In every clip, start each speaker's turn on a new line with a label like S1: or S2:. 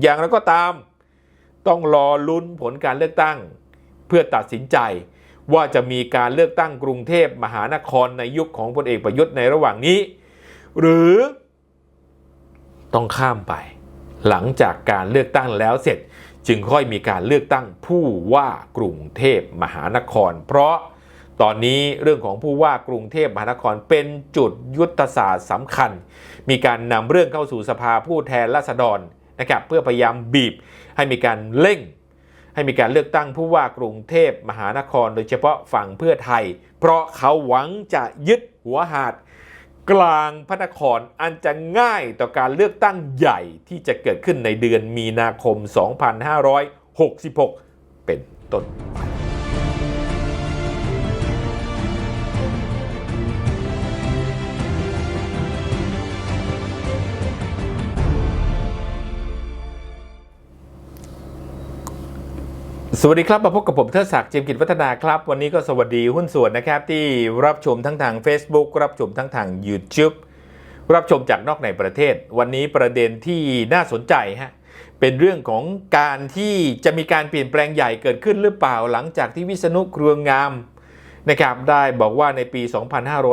S1: อย่างไรก็ตาม ต้องรอลุ้นผลการเลือกตั้ง เพื่อตัดสินใจว่าจะมีการเลือกตั้งกรุงเทพมหานครในยุคของพลเอกประยุทธ์ในระหว่างนี้ หรือต้องข้ามไป หลังจากการเลือกตั้งแล้วเสร็จ จึงค่อยมีการเลือกตั้งผู้ว่ากรุงเทพมหานคร เพราะตอนนี้เรื่องของผู้ว่ากรุงเทพมหานครเป็นจุดยุทธศาสตร์สำคัญ มีการนำเรื่องเข้าสู่สภาผู้แทนราษฎร นะครับเพื่อพยายามบีบให้มีการเร่ง ให้มีการเลือกตั้งผู้ว่ากรุงเทพมหานคร โดยเฉพาะฝั่งเพื่อไทย เพราะเขาหวังจะยึดหัวหาด กลางพระนครอันจะง่ายต่อการเลือกตั้งใหญ่ที่จะเกิดขึ้นในเดือนมีนาคม 2566 เป็นต้น สวัสดีครับ มาพบกับผมเทิดศักดิ์เจียมกิจวัฒนาครับ วันนี้ก็สวัสดีหุ้นส่วนนะครับ ที่รับชมทั้งทาง Facebook รับชมทั้งทาง YouTube รับชมจากนอกในประเทศ วันนี้ประเด็นที่น่าสนใจฮะเป็นเรื่องของการที่จะมีการเปลี่ยนแปลงใหญ่เกิดขึ้นหรือเปล่าหลังจากที่วิษณุเครืองามนะครับได้บอกว่าในปี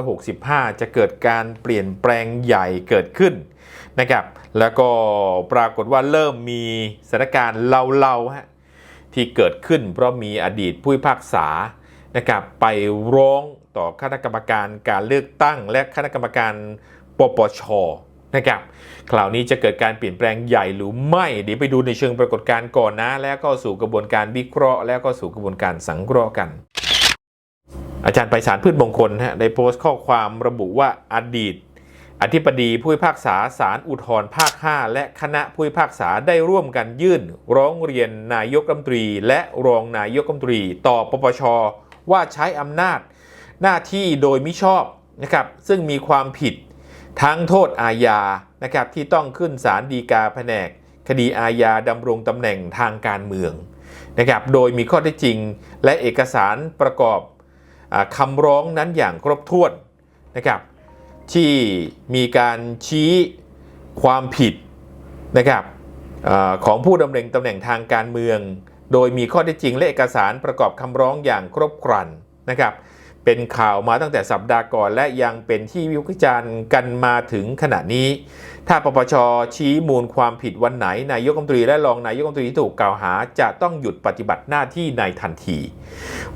S1: 2565 จะเกิดการเปลี่ยนแปลงใหญ่เกิดขึ้นนะครับแล้วก็ปรากฏว่าเริ่มมีสถานการณ์เล่าๆฮะ ที่เกิดขึ้น เพราะมีอดีตผู้พิพากษานะครับไปร้องต่อคณะกรรมการการเลือกตั้ง และคณะกรรมการปปชนะครับคราวนี้จะเกิดการเปลี่ยนแปลงใหญ่หรือไม่ เดี๋ยวไปดูในเชิงปรากฏการณ์ก่อนนะ แล้วก็สู่กระบวนการวิเคราะห์ แล้วก็สู่กระบวนการสังเคราะห์กัน อาจารย์ไปสารพืชมงคลฮะได้โพสต์ข้อความระบุว่าอดีต อธิบดีผู้พิพากษาศาลอุทธรภาค 5 และคณะผู้พิพากษาได้ร่วมกันยื่น ร้องเรียนนายกรัฐมนตรี และรองนายกรัฐมนตรี ต่อปปชว่าใช้อำนาจ หน้าที่โดยมิชอบนะครับซึ่งมีความผิดทั้งโทษอาญานะครับที่ต้องขึ้นศาลฎีกาแผนก คดีอาญาดำรงตำแหน่งทางการเมืองนะครับโดยมีข้อเท็จจริง และเอกสารประกอบอคำร้องนั้นอย่างครบถ้วนนะครับ ที่มีการชี้ความผิดนะครับอของผู้ดำรงตำแหน่งทางการเมือง โดยมีข้อเท็จจริงและเอกสารประกอบคำร้องอย่างครบครันนะครับ เป็นข่าวมาตั้งแต่สัปดาห์ก่อน และยังเป็นที่วิพากษ์วิจารณ์กันมาถึงขณะนี้ ถ้าปปชชี้มูลความผิดวันไหนนายกรัฐมนตรีและรองนายกรัฐมนตรีที่ถูกกล่าวหา จะต้องหยุดปฏิบัติหน้าที่ในทันที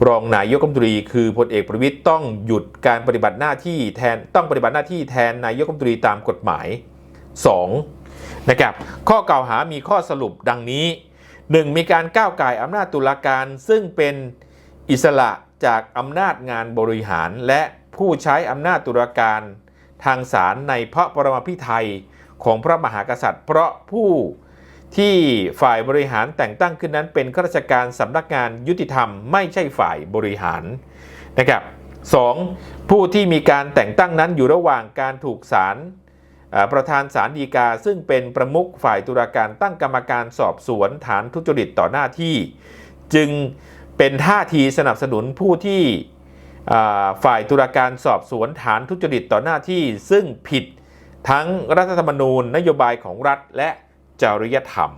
S1: รองนายกรัฐมนตรีคือพลเอกประวิตยต้องหยุดการปฏิบัติหน้าที่แทนต้องปฏิบัติหน้าที่แทนนายกรัฐมนตรีตามกฎหมาย 2. นะครับข้อกล่าวหามีข้อสรุปดังนี้ 1. มีการก้าวไก่อำนาจตุลาการซึ่งเป็นอิสระ จากอำนาจงานบริหารและผู้ใช้อำนาจตุลาการทางศาลในพระปรมาภิไธยของพระมหากษัตริย์ เพราะผู้ที่ฝ่ายบริหารแต่งตั้งขึ้นนั้นเป็นข้าราชการสำนักงานยุติธรรมไม่ใช่ฝ่ายบริหารนะครับ 2. ผู้ที่มีการแต่งตั้งนั้นอยู่ระหว่างการถูกศาลประธานศาลฎีกา ซึ่งเป็นประมุขฝ่ายตุลาการตั้งกรรมการสอบสวนฐานทุจริตต่อหน้าที่ จึง เป็นท่าทีสนับสนุนผู้ที่ฝ่ายตุลาการสอบสวนฐานทุจริตต่อหน้าที่ซึ่งผิดทั้งรัฐธรรมนูญ นโยบายของรัฐและจริยธรรม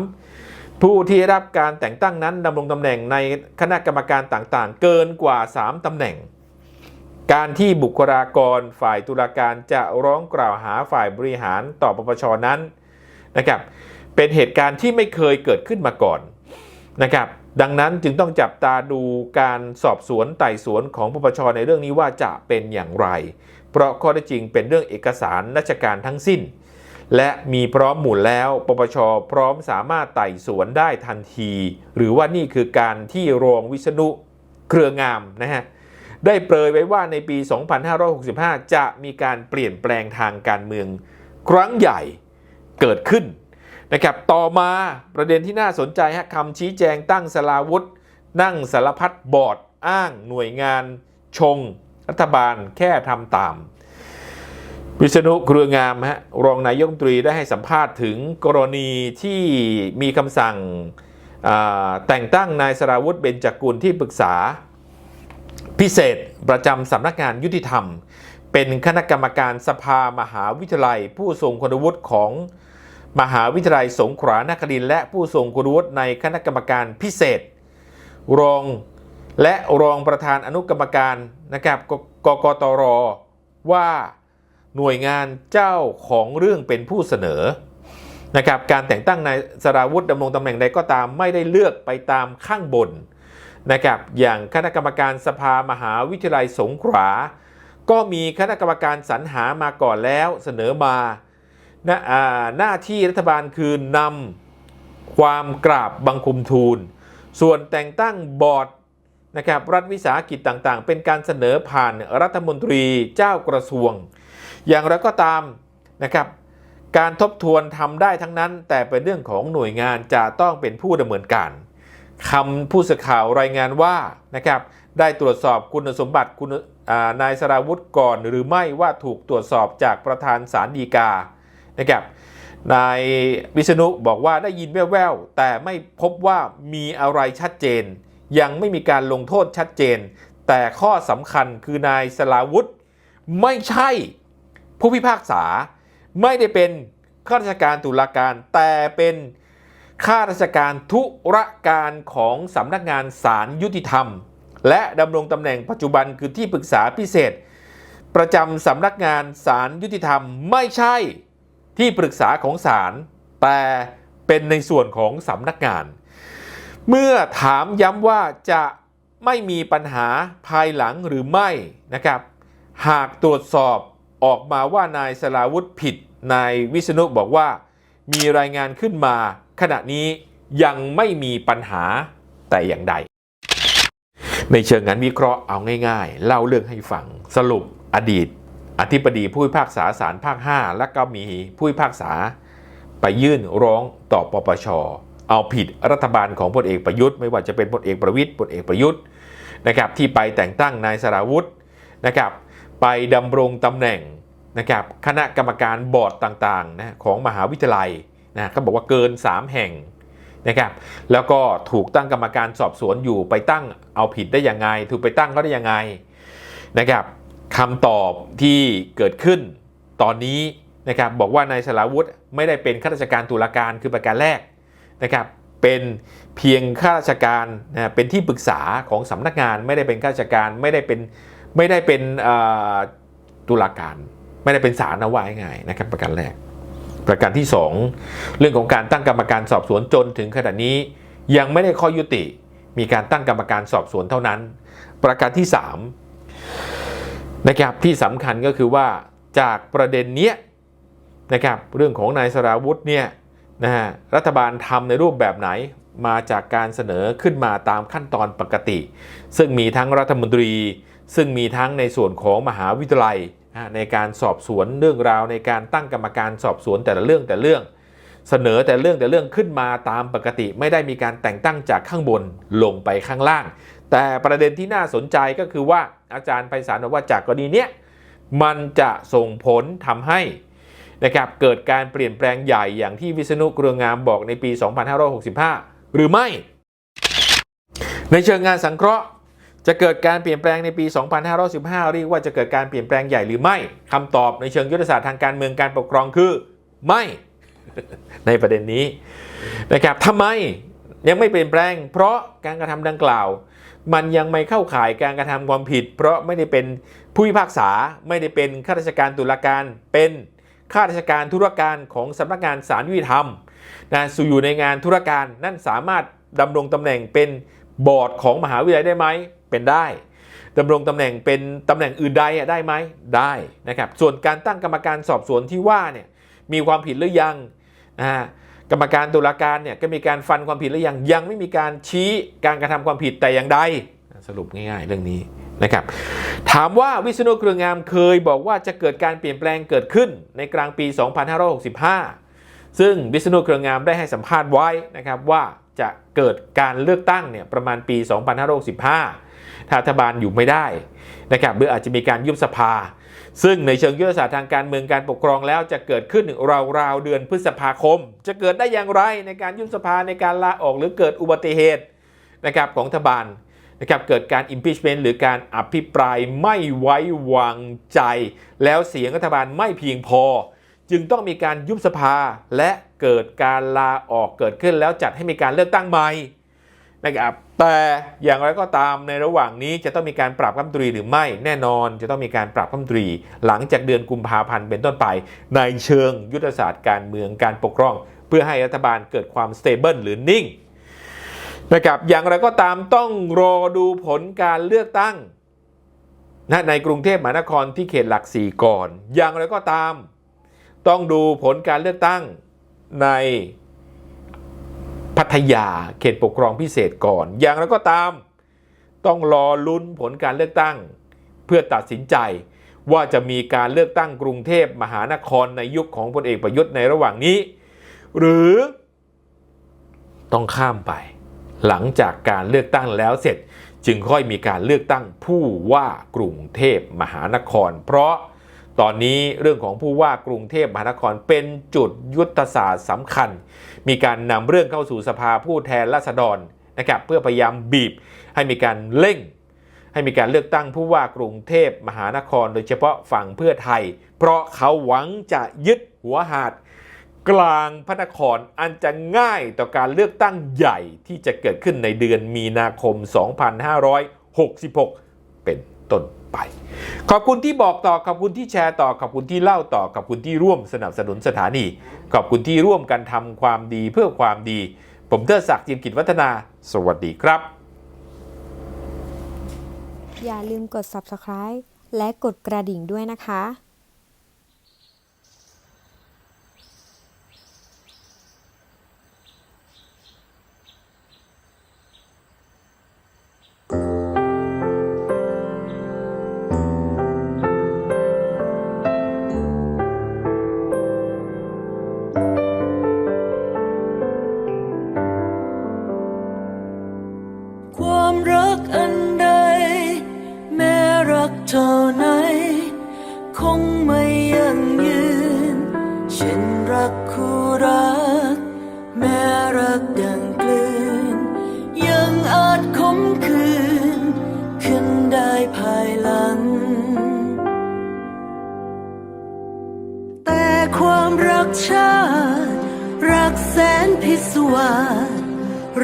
S1: 3. ผู้ที่ได้รับการแต่งตั้งนั้นดำรงตำแหน่งในคณะกรรมการต่างๆ เกินกว่า 3ตำแหน่ง การที่บุคลากรฝ่ายตุลาการจะร้องกล่าวหาฝ่ายบริหารต่อปปชนั้นนะครับเป็นเหตุการณ์ที่ไม่เคยเกิดขึ้นมาก่อนนะครับ ดังนั้นจึงต้องจับตาดูการสอบสวนไต่สวนของปปชในเรื่องนี้ว่าจะเป็นอย่างไร เพราะข้อเท็จจริงเป็นเรื่องเอกสารราชการทั้งสิ้น และมีพร้อมหมุนแล้วปปชพร้อมสามารถไต่สวนได้ทันที หรือว่านี่คือการที่รองวิษณุเครืองามนะฮะได้เปรยไว้ว่าในปี 2565 จะมีการเปลี่ยนแปลงทางการเมือง ครั้งใหญ่เกิดขึ้น นะครับต่อมาประเด็นที่น่าสนใจฮะคำชี้แจงตั้งสลาวุธ นั่งสารพัดบอร์ดอ้างหน่วยงาน ชง รัฐบาลแค่ทำตาม วิษณุเครืองามฮะรองนายกรัฐมนตรีได้ให้สัมภาษณ์ถึงกรณีที่มีคำสั่งแต่งตั้งนายสราวุธเบญจกุลที่ปรึกษา พิเศษประจำสำนักงานยุติธรรม เป็นคณะกรรมการสภามหาวิทยาลัย ผู้ทรงคุณวุฒิของ มหาวิทยาลัยสงขลานครินทร์และผู้ทรงคุณวุฒิในคณะกรรมการพิเศษ รองและรองประธานอนุกรรมการนะครับกกตรว่าหน่วยงานเจ้าของเรื่องเป็นผู้เสนอนะครับการแต่งตั้งนายสราวุธดำรงตำแหน่งใดก็ตามไม่ได้เลือกไปตามข้างบนนะครับอย่างคณะกรรมการสภามหาวิทยาลัยสงขลาก็มีคณะกรรมการสรรหามาก่อนแล้วเสนอมา หน้าหน้าที่รัฐบาลคือนำความกราบบังคมทูล ส่วนแต่งตั้งบอร์ดนะครับรัฐวิสาหกิจต่างๆ เป็นการเสนอผ่านรัฐมนตรีเจ้ากระทรวง อย่างไรก็ตามนะครับการทบทวนทำได้ทั้งนั้น แต่เป็นเรื่องของหน่วยงานจะต้องเป็นผู้ดำเนินการคำผู้สื่อข่าวรายงานว่านะครับได้ตรวจสอบคุณสมบัติคุณนายสราวุธก่อนหรือไม่ว่าถูกตรวจสอบจากประธานศาลฎีกา นะครับนายวิษณุบอกว่าได้ยินแว่วๆ แต่ไม่พบว่ามีอะไรชัดเจน ยังไม่มีการลงโทษชัดเจน แต่ข้อสำคัญคือนายสลาวุธ ไม่ใช่ผู้พิพากษา ไม่ได้เป็นข้าราชการตุลาการ แต่เป็นข้าราชการธุรการของสำนักงานศาลยุติธรรม และดำรงตำแหน่งปัจจุบันคือที่ปรึกษาพิเศษ ประจำสำนักงานศาลยุติธรรมไม่ใช่ ที่ปรึกษาของศาลแต่เป็นในส่วนของสำนักงาน เมื่อถามย้ำว่าจะไม่มีปัญหาภายหลังหรือไม่นะครับ หากตรวจสอบออกมาว่านายสลาวุธผิดนายวิษณุบอกว่ามีรายงานขึ้นมา ขณะนี้ยังไม่มีปัญหาแต่อย่างใด ในเชิงงานวิเคราะห์เอาง่าย ๆ เล่าเรื่องให้ฟังสรุปอดีต อธิบดีผู้พิพากษาศาลภาค 5 และก็มีผู้พิพากษา ไปยื่นร้องต่อปปชเอาผิดรัฐบาลของพลเอกประยุทธ์ ไม่ว่าจะเป็นพลเอกประวิทย์พลเอกประยุทธ์นะครับที่ไปแต่งตั้งนายสราวุธนะครับไปดำรงตำแหน่งนะครับคณะกรรมการบอร์ดต่างๆนะของมหาวิทยาลัยนะเขาบอกว่าเกิน 3 แห่งนะครับแล้วก็ถูกตั้งกรรมการสอบสวนอยู่ไปตั้งเอาผิดได้ยังไง ถูกไปตั้งเขาได้ยังไงนะครับ คำตอบที่เกิดขึ้นตอนนี้นะครับบอกว่านายสลาวุธไม่ได้เป็นข้าราชการตุลาการคือประการแรกนะครับเป็นเพียงข้าราชการนะเป็นที่ปรึกษาของสำนักงานไม่ได้เป็นข้าราชการไม่ได้เป็นไม่ได้เป็นตุลาการ ไม่ได้เป็นศาลนะว่าง่ายนะครับประการแรก ประการที่ 2 เรื่องของการตั้งกรรมการสอบสวนจนถึงขณะนี้ยังไม่ได้ข้อยุติ มีการตั้งกรรมการสอบสวนเท่านั้น ประการที่ 3 นะครับที่สำคัญก็คือว่าจากประเด็นเนี้ยนะครับเรื่องของนายสราวุธเนี่ยนะฮะรัฐบาลทำในรูปแบบไหนมาจากการเสนอขึ้นมาตามขั้นตอนปกติ ซึ่งมีทั้งรัฐมนตรี ซึ่งมีทั้งในส่วนของมหาวิทยาลัยในการสอบสวนเรื่องราวในการตั้งกรรมการสอบสวนแต่ละเรื่องแต่เรื่อง เสนอแต่เรื่องแต่เรื่องขึ้นมาตามปกติ ไม่ได้มีการแต่งตั้งจากข้างบนลงไปข้างล่าง แต่ประเด็นที่น่าสนใจก็คือว่าอาจารย์ไพศาลบอกว่าจากกรณีเนี้ยมันจะส่งผลทำให้นะครับเกิดการเปลี่ยนแปลงใหญ่อย่างที่วิษณุเครืองามบอกในปี 2565 หรือไม่ ในเชิงงานสังเคราะห์จะเกิดการเปลี่ยนแปลงในปี 2515 เรียกว่าจะเกิดการเปลี่ยนแปลงใหญ่หรือไม่คำตอบในเชิงยุทธศาสตร์ทางการเมืองการปกครองคือไม่ ในประเด็นนี้นะครับทำไมยังไม่เปลี่ยนแปลง เพราะการกระทำดังกล่าว มันยังไม่เข้าข่ายการกระทำความผิด เพราะไม่ได้เป็นผู้พิพากษาไม่ได้เป็นข้าราชการตุลาการ เป็นข้าราชการธุรการของสำนักงานศาลยุติธรรมนะสู่อยู่ในงานธุรการนั่นสามารถดำรงตำแหน่งเป็นบอร์ดของมหาวิทยาลัยได้ไหมเป็นได้ดำรงตำแหน่งเป็นตำแหน่งอื่นใดอะได้ไหมได้นะครับส่วนการตั้งกรรมการสอบสวนที่ว่าเนี่ยมีความผิดหรือยังนะฮะ กรรมการตุลาการเนี่ยก็มีการฟันความผิดหรือยังยังไม่มีการชี้การกระทำความผิดแต่อย่างใดสรุปง่ายๆเรื่องนี้นะครับ ถามว่าวิษณุเครืองามเคยบอกว่าจะเกิดการเปลี่ยนแปลงเกิดขึ้นในกลางปี 2565 ซึ่งวิษณุเครืองามได้ให้สัมภาษณ์ไว้นะครับว่าจะเกิดการเลือกตั้งเนี่ยประมาณปี 2565ถ้ารัฐบาลอยู่ไม่ได้นะครับหรืออาจจะมีการยุบสภา ซึ่งในเชิงยุทธศาสตร์ทางการเมืองการปกครองแล้วจะเกิดขึ้นราวๆเดือนพฤษภาคม จะเกิดได้อย่างไรในการยุบสภาในการลาออกหรือเกิดอุบัติเหตุนะครับของรัฐบาลนะครับเกิดการ impeachment หรือการอภิปรายไม่ไว้วางใจ แล้วเสียงรัฐบาลไม่เพียงพอ จึงต้องมีการยุบสภาและเกิดการลาออกเกิดขึ้นแล้วจัดให้มีการเลือกตั้งใหม่ นะครับแต่อย่างไรก็ตามในระหว่างนี้จะต้องมีการปรับรัฐมนตรีหรือไม่แน่นอนจะต้องมีการปรับรัฐมนตรี หลังจากเดือนกุมภาพันธ์เป็นต้นไป ในเชิงยุทธศาสตร์การเมืองการปกครอง เพื่อให้รัฐบาลเกิดความสเตเบิลหรือนิ่งนะครับอย่างไรก็ตามต้องรอดูผลการเลือกตั้งนะในกรุงเทพมหานครที่เขตหลักสี่ก่อน อย่างไรก็ตาม ต้องดูผลการเลือกตั้งใน พัทยาเขตปกครองพิเศษก่อน อย่างไรก็ตาม ต้องรอลุ้นผลการเลือกตั้ง เพื่อตัดสินใจว่าจะมีการเลือกตั้งกรุงเทพมหานครในยุคของพลเอกประยุทธ์ในระหว่างนี้ หรือต้องข้ามไป หลังจากการเลือกตั้งแล้วเสร็จ จึงค่อยมีการเลือกตั้งผู้ว่ากรุงเทพมหานคร เพราะ ตอนนี้เรื่องของผู้ว่ากรุงเทพมหานครเป็นจุดยุทธศาสตร์สำคัญ มีการนำเรื่องเข้าสู่สภาผู้แทนราษฎรนะครับเพื่อพยายามบีบให้มีการเร่ง ให้มีการเลือกตั้งผู้ว่ากรุงเทพมหานคร โดยเฉพาะฝั่งเพื่อไทย เพราะเขาหวังจะยึดหัวหาด กลางพระนครอันจะง่ายต่อการเลือกตั้งใหญ่ที่จะเกิดขึ้นในเดือนมีนาคม 2566 เป็นต้น ไป ขอบคุณที่บอกต่อขอบคุณที่แชร์ต่อขอบคุณที่เล่าต่อขอบคุณที่ร่วมสนับสนุนสถานี ขอบคุณที่ร่วมกันทำความดีเพื่อความดี ผมเทดศักดิ์จิมกิจวัฒนา สวัสดีครับ
S2: อย่าลืมกด subscribe และกดกระดิ่งด้วยนะคะ
S3: กอันใด แม้รักเท่าไหน คงไม่ยั่งยืนเช่นรักคู่รัก แม้รักดังกลืน ยังอาจคมคืน ขึ้นได้ภายหลัง แต่ความรักชาติรักแสนพิศวาส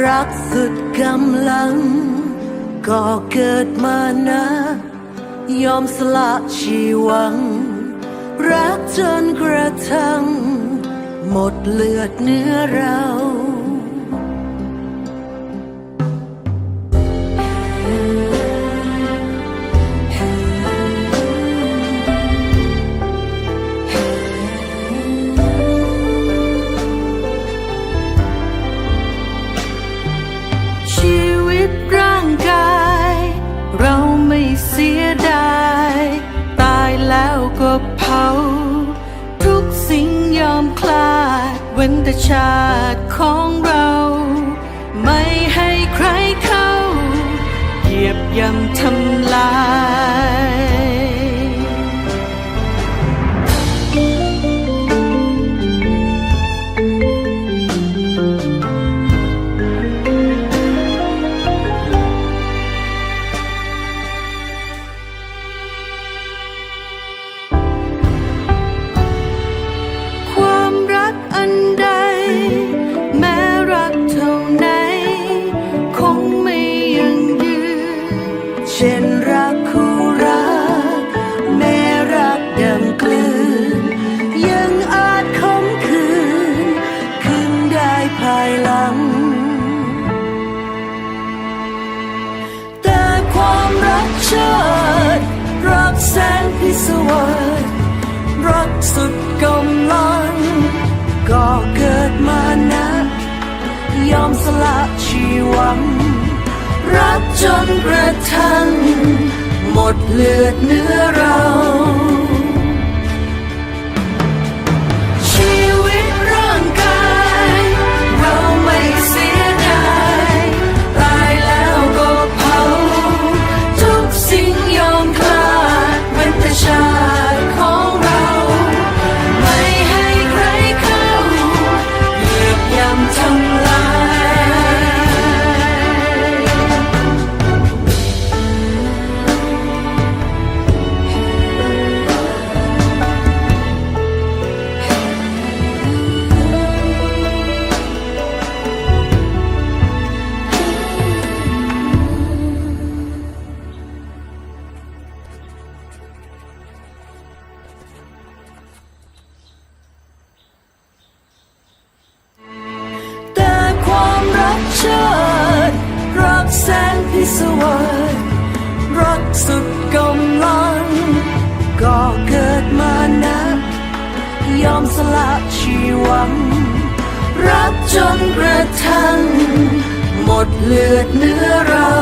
S3: รักสุดกำลัง ก็เกิดมานะ ยอมสละชีวัง รักจนกระทั่ง หมดเลือดเนื้อเรา ตชาติของเรา ไม่ให้ใครเข้า เหยียบย่ำทำลาย วาสรักสุดกำลัง ก็เกิดมานะ ยอมสละชีวัง รักจนกระทั่งหมดเลือดเนื้อเรา สวาสรักสุดกำลัง ก็เกิดมานะยอมสละชีวัง รักจนกระทั่งหมดเลือดเนื้อเรา